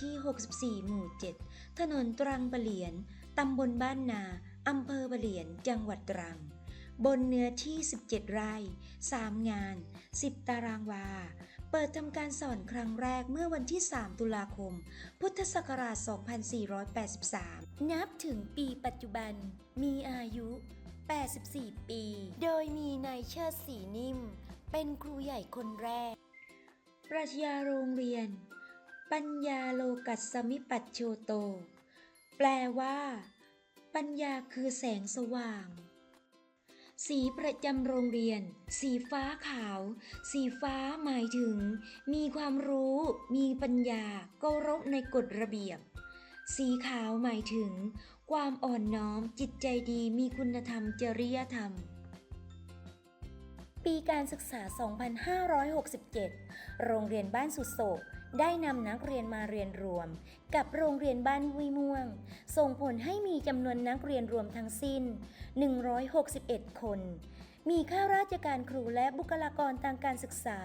ที่ 64 หมู่ 7 ถนนตรังปะเหลียน ตำบลบ้านนา อำเภอปะเหลียน จังหวัดตรัง บนเนื้อที่ 17 ไร่ 3 งาน 10 ตารางวา เปิดทำการสอนครั้งแรกเมื่อวันที่ 3 ตุลาคม พุทธศักราช 2483 นับถึงปีปัจจุบัน มีอายุ 84 ปี โดยมีนายเชิดศรีนิ่ม เป็นครูใหญ่คนแรก ปรัชญาโรงเรียน ปัญญาโลกัสมิปัจโชโต แปลว่า ปัญญาคือแสงสว่าง สีประจำโรงเรียน สีฟ้าขาว สีฟ้าหมายถึง มีความรู้ มีปัญญาเคารพในกฎระเบียบ สีขาวหมายถึง ความอ่อนน้อมจิตใจดีมีคุณธรรมจริยธรรมปีการศึกษา 2567 โรงเรียนบ้านสุดโศก ได้นำนักเรียนมาเรียนรวม กับโรงเรียนบ้านห้วยม่วง ส่งผลให้มีจำนวนนักเรียนรวมทั้งสิ้น 161 คน มีข้าราชการครูและบุคลากรทางการศึกษา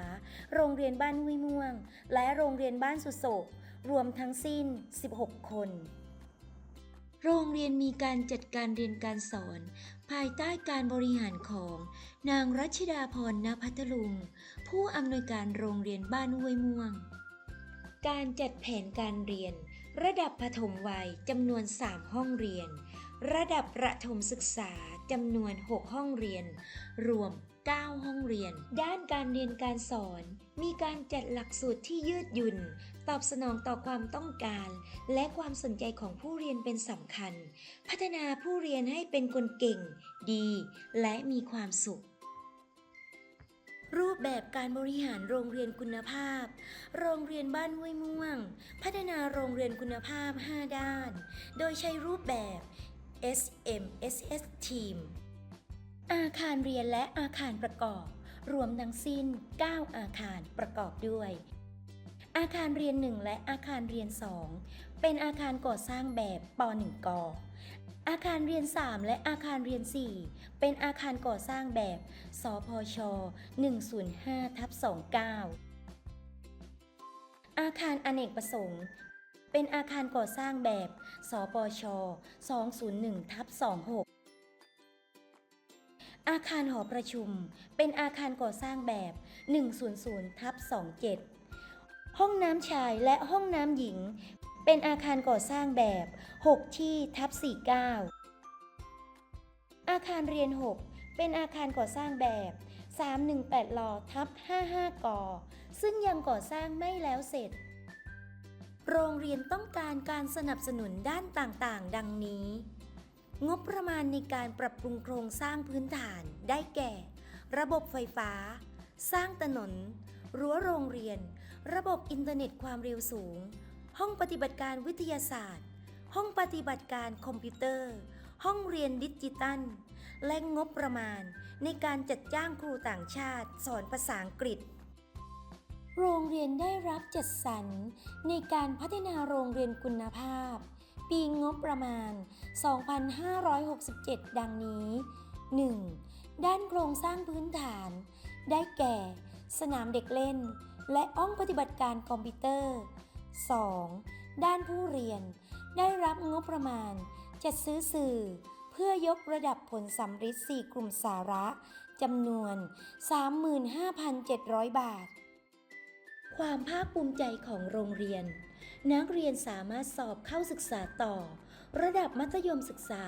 โรงเรียนบ้านห้วยม่วง และโรงเรียนบ้านสุโศกรวมทั้งสิ้น 16 คนโรงเรียนมีการจัดการเรียนการสอน ภายใต้การบริหารของ นางรัชดาพรณพัทลุง ผู้อำนวยการโรงเรียนบ้านห้วยม่วง การจัดแผนการเรียน ระดับปฐมวัยจำนวน 3 ห้องเรียน ระดับประถมศึกษาจำนวน 6 ห้องเรียน รวม 9 ห้องเรียน ด้านการเรียนการสอน มีการจัดหลักสูตรที่ยืดหยุ่น ตอบสนองต่อความต้องการ และความสนใจของผู้เรียนเป็นสำคัญ พัฒนาผู้เรียนให้เป็นคนเก่ง ดี และมีความสุข รูปแบบการบริหารโรงเรียนคุณภาพ โรงเรียนบ้านห้วยม่วง พัฒนาโรงเรียนคุณภาพ 5 ด้าน โดยใช้รูปแบบ SMSS Team อาคารเรียนและอาคารประกอบ รวมทั้งสิ้น 9 อาคารประกอบด้วย อาคารเรียน 1 และอาคารเรียน 2 เป็นอาคารก่อสร้างแบบป .1 กอาคารเรียน 3 และอาคารเรียน 4 เป็นอาคารก่อสร้างแบบสพช 105ทับ29 อาคารอเนกประสงค์ เป็นอาคารก่อสร้างแบบสปช 201ทับ26อาคารหอประชุม เป็นอาคารก่อสร้างแบบ 100ทับ27 ห้องน้ำชายและห้องน้ำหญิง เป็นอาคารก่อสร้างแบบ 6 ที่ทับ 49 อาคารเรียน 6 เป็นอาคารก่อสร้างแบบ 318ลอทับ 55กอซึ่งยังก่อสร้างไม่แล้วเสร็จ โรงเรียนต้องการการสนับสนุนด้านต่างๆ ดังนี้ งบประมาณในการปรับปรุงโครงสร้างพื้นฐานได้แก่ ระบบไฟฟ้า สร้างถนน รั้วโรงเรียน ระบบอินเทอร์เน็ตความเร็วสูง ห้องปฏิบัติการวิทยาศาสตร์ ห้องปฏิบัติการคอมพิวเตอร์ ห้องเรียนดิจิตัล และงบประมาณ ในการจัดจ้างครูต่างชาติสอนภาษาอังกฤษ โรงเรียนได้รับจัดสรรในการพัฒนาโรงเรียนคุณภาพ ปีงบประมาณ 2567 ดังนี้ 1. ด้านโครงสร้างพื้นฐาน ได้แก่ สนามเด็กเล่น และห้องปฏิบัติการคอมพิวเตอร์ 2. ด้านผู้เรียน ได้รับงบประมาณ จัดซื้อสื่อ เพื่อยกระดับผลสัมฤทธิ์4กลุ่มสาระจำนวน 35,700 บาท ความภาคภูมิใจของโรงเรียน นักเรียนสามารถสอบเข้าศึกษาต่อ ระดับมัธยมศึกษา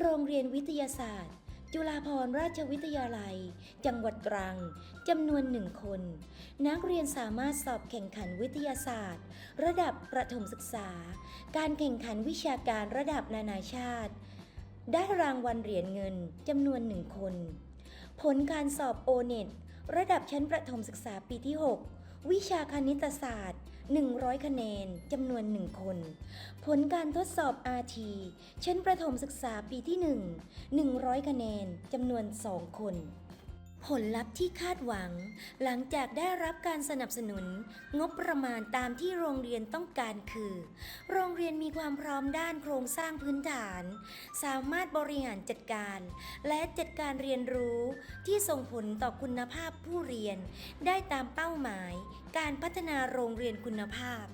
โรงเรียนวิทยาศาสตร์ จุฬาภรณราชวิทยาลัย จังหวัดตรังจำนวนหนึ่งคน นักเรียนสามารถสอบแข่งขันวิทยาศาสตร์ ระดับประถมศึกษา การแข่งขันวิชาการระดับนานาชาติ ได้รางวัลเหรียญเงินจำนวนหนึ่งคน ผลการสอบโอเน็ตระดับชั้นประถมศึกษาปีที่ 6 วิชาคณิตศาสตร์ 100 คะแนนจำนวน 1 คน ผลการทดสอบ RT ชั้นประถมศึกษาปีที่ 1 100 คะแนนจำนวน 2 คน ผลลัพธ์ที่คาดหวัง หลังจากได้รับการสนับสนุน งบประมาณตามที่โรงเรียนต้องการคือ โรงเรียนมีความพร้อมด้านโครงสร้างพื้นฐาน สามารถบริหารจัดการ และจัดการเรียนรู้ ที่ส่งผลต่อคุณภาพผู้เรียน ได้ตามเป้าหมาย การพัฒนาโรงเรียนคุณภาพ